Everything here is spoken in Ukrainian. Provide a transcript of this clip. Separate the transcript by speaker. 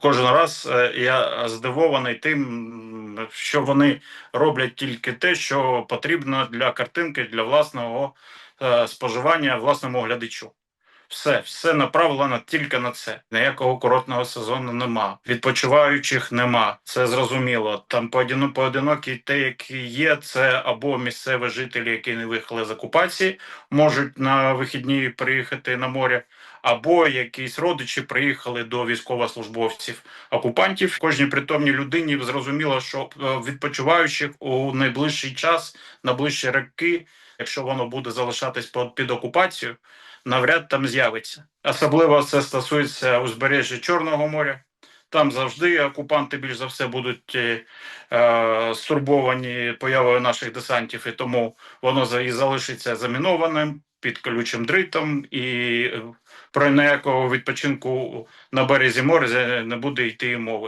Speaker 1: Кожен раз е, я здивований тим, що вони роблять тільки те, що потрібно для картинки, для власного е, споживання власному глядачу. Все, все направлено тільки на це. Ніякого курортного сезону нема. Відпочиваючих нема. Це зрозуміло. Там поодино, поодинокі те, які є, це або місцеві жителі, які не виїхали з окупації, можуть на вихідні приїхати на море, або якісь родичі приїхали до військовослужбовців окупантів. Кожній притомній людині зрозуміло, що е, відпочиваючих у найближчий час, на ближчі роки, якщо воно буде залишатись під, окупацією, навряд там з'явиться. Особливо це стосується узбережжя Чорного моря. Там завжди окупанти більш за все будуть е, е, стурбовані появою наших десантів, і тому воно і залишиться замінованим під колючим дритом, і е, про ніякого відпочинку на березі моря не буде йти мови.